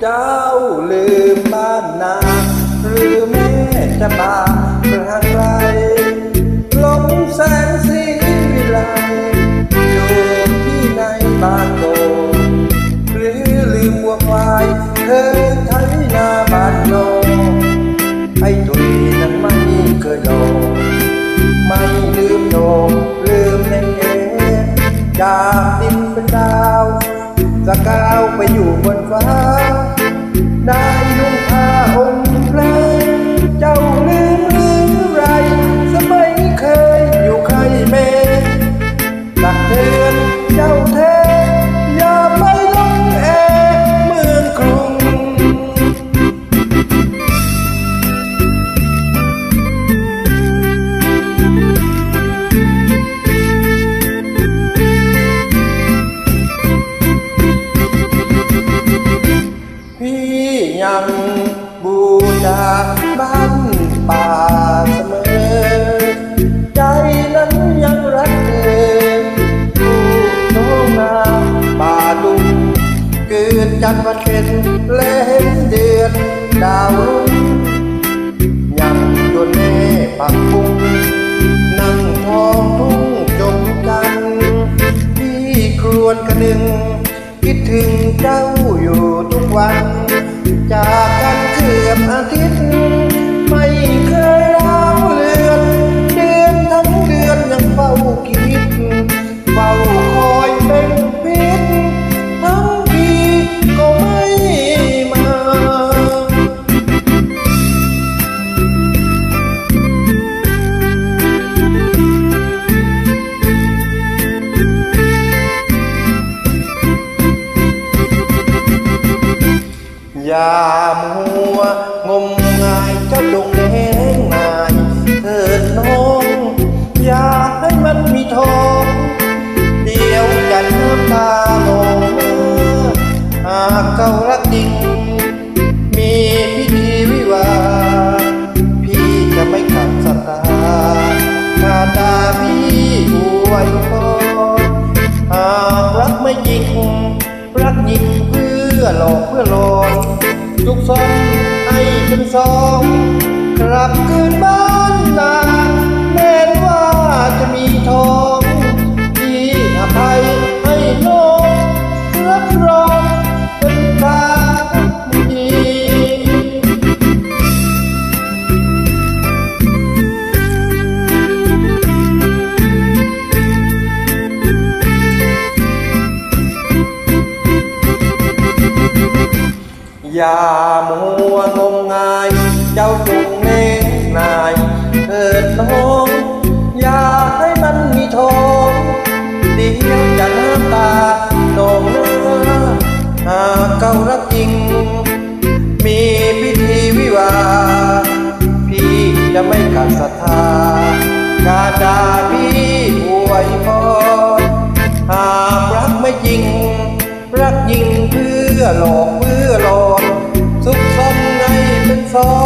เจ้าลืมบ้านนาหรือแม่จะบาประไกลลมแสงสีไลอยู่ที่ในบ้านโกหรือลืมวัวควายเธอไถนาบ้านโนให้ตุยนั้นไม่เคยโดนไม่ลืมโดนลืมใน่จากดิน ไปอยู่บนฟ้า จันทร์วันเพ็ญเล่นเดือนดาวรุ่งยังจนแม่ปักปุ้งนั่งทองทุ่งจมจันที่ครวนกระนึง คิดถึงเจ้าอยู่ทุกวันจากกัน อย่ามัวงมงายเจ้าจงแหงนายเถิดน้อง อย่าให้มันมีทองเดียวจะน้ำตาลงหากเขารักจริง มีพิธีวิวา พี่จะไม่ขัดศรัทธาขาดาพี่อวยพรหากรักไม่จริงรักยิงเพื่อหลอกเพื่อหลอน ทุกซองให้เป็นสองกลับคืนบ้าน อย่ามัวงมงาย เจ้าจงเน่งนายเถิดน้องอย่าให้มันมีทองเดียวจะน้ำตาโนองหน้าหากเขารักจริง มีพิธีวิวา พี่จะไม่ขาดศรัทธาการดาพี่อวยพรหากรักไม่จริง รักยิงเพื่อหลอกเพื่อหลอนสุขสมใน เ